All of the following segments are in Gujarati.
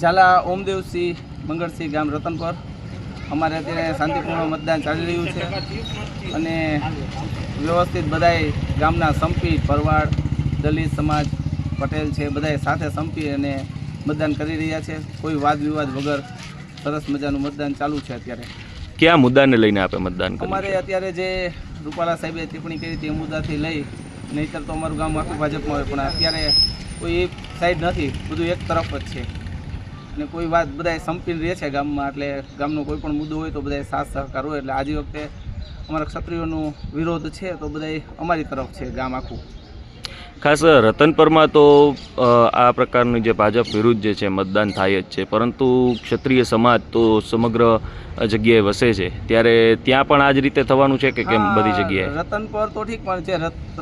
ઝાલા ઓમદેવસિંહ મંગળસિંહ ગામ રતનપર. અમારે અત્યારે શાંતિપૂર્ણ મતદાન ચાલી રહ્યું છે અને વ્યવસ્થિત બધાય ગામના સંપી ભરવાડ દલિત સમાજ પટેલ છે બધાય સાથે સંપી અને મતદાન કરી રહ્યા છે. કોઈ વાદ વિવાદ વગર સરસ મજાનું મતદાન ચાલુ છે અત્યારે. કયા મુદ્દાને લઈને આપે મતદાન કર્યું અમારે અત્યારે જે રૂપાલા સાહેબે ટિપ્પણી કરી તે મુદ્દાથી લઈ નહીંતર તો અમારું ગામ આખું ભાજપમાં હોય. પણ અત્યારે કોઈ એક સાઈડ નથી બધું એક તરફ જ છે. અને કોઈ વાત બધાય સંપીને રહે છે ગામમાં એટલે ગામનો કોઈ પણ મુદ્દો હોય તો બધાય સાથ સહકાર હોય એટલે આજે વખતે અમારા ક્ષત્રિયોનો વિરોધ છે તો બધાય અમારી તરફ છે ગામ આખું. ખાસ રતનપરમાં તો આ પ્રકારનું જે ભાજપ વિરુદ્ધ જે છે મતદાન થાય જ છે પરંતુ ક્ષત્રિય સમાજ તો સમગ્ર જગ્યાએ વસે છે. ત્યારે ત્યાં પણ આ જ રીતે થવાનું છે કે કેમ બધી જગ્યાએ? રતનપર તો ઠીક પણ છે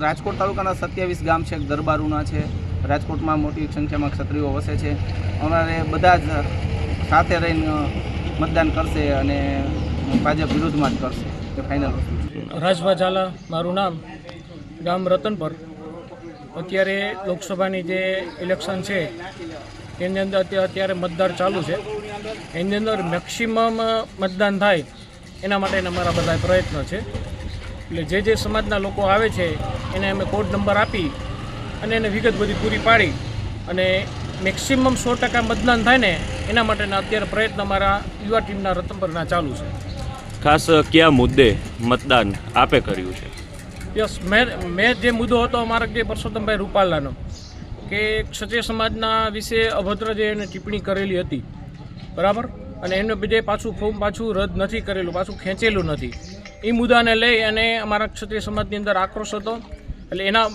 રાજકોટ તાલુકાના સત્યાવીસ ગામ છે દરબારુના છે રાજકોટમાં મોટી સંખ્યામાં ક્ષત્રિયો વસે છે. અમારે બધા જ સાથે રહીને મતદાન કરશે અને ભાજપ વિરુદ્ધમાં જ કરશે. એ ફાઇનલ રાજભા ઝાલા, મારું નામ ગામ રતનપર. અત્યારે લોકસભાની જે ઇલેક્શન છે, એની અંદર અત્યારે અત્યારે મતદાર ચાલુ છે. એની અંદર મેક્સિમમ મતદાન થાય, એના માટેના અમારા બધા પ્રયત્નો છે. એટલે જે જે સમાજના લોકો આવે છે, એને અમે કોડ નંબર આપી અને એને વિગત બધી પૂરી પાડી અને મેક્સિમમ સો ટકા મતદાન થાય ને એના માટેના અત્યારે પ્રયત્ન અમારા યુવા ટીમના રતનપરના ચાલુ છે. ખાસ કયા મુદ્દે મતદાન આપે કર્યું છે? યસ મેં મેં જે મુદ્દો હતો અમારા જે પરસોત્તમભાઈ રૂપાલાનો કે ક્ષત્રિય સમાજના વિશે અભદ્ર જે એને ટિપ્પણી કરેલી હતી બરાબર? અને એમને બીજે પાછું ફોર્મ પાછું રદ નથી કરેલું પાછું ખેંચેલું નથી. એ મુદ્દાને લઈ અને અમારા ક્ષત્રિય સમાજની અંદર આક્રોશ હતો એટલે એના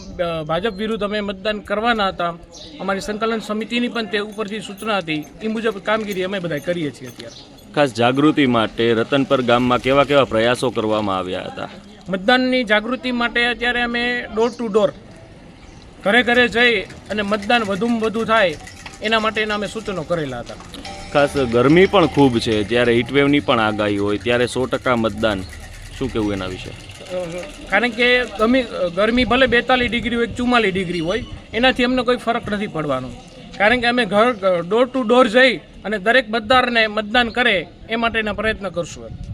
ભાજપ વિરુદ્ધ અમે મતદાન કરવાના હતા. અમારી સંકલન સમિતિની પણ તે ઉપરથી સૂચના હતી. એ મુજબ કામગીરી અમે બધા કરીએ છીએ અત્યારે. ખાસ જાગૃતિ માટે રતનપર ગામમાં કેવા કેવા પ્રયાસો કરવામાં આવ્યા હતા? મતદાનની જાગૃતિ માટે અત્યારે અમે ડોર ટુ ડોર ઘરે ઘરે જઈ અને મતદાન વધુમાં વધુ થાય એના માટેના અમે સૂચનો કરેલા હતા. ખાસ ગરમી પણ ખૂબ છે. જ્યારે હીટવેવની પણ આગાહી હોય ત્યારે સો ટકા મતદાન. શું કહેવું એના વિશે? કારણ કે ગમી ગરમી ભલે બેતાલીસ ડિગ્રી હોય ચુમ્માલીસ ડિગ્રી હોય, એનાથી અમને કોઈ ફરક નથી પડવાનો. કારણ કે અમે ઘર ડોર ટુ ડોર જઈ અને દરેક મતદારને મતદાન કરે એ માટેના પ્રયત્ન કરશું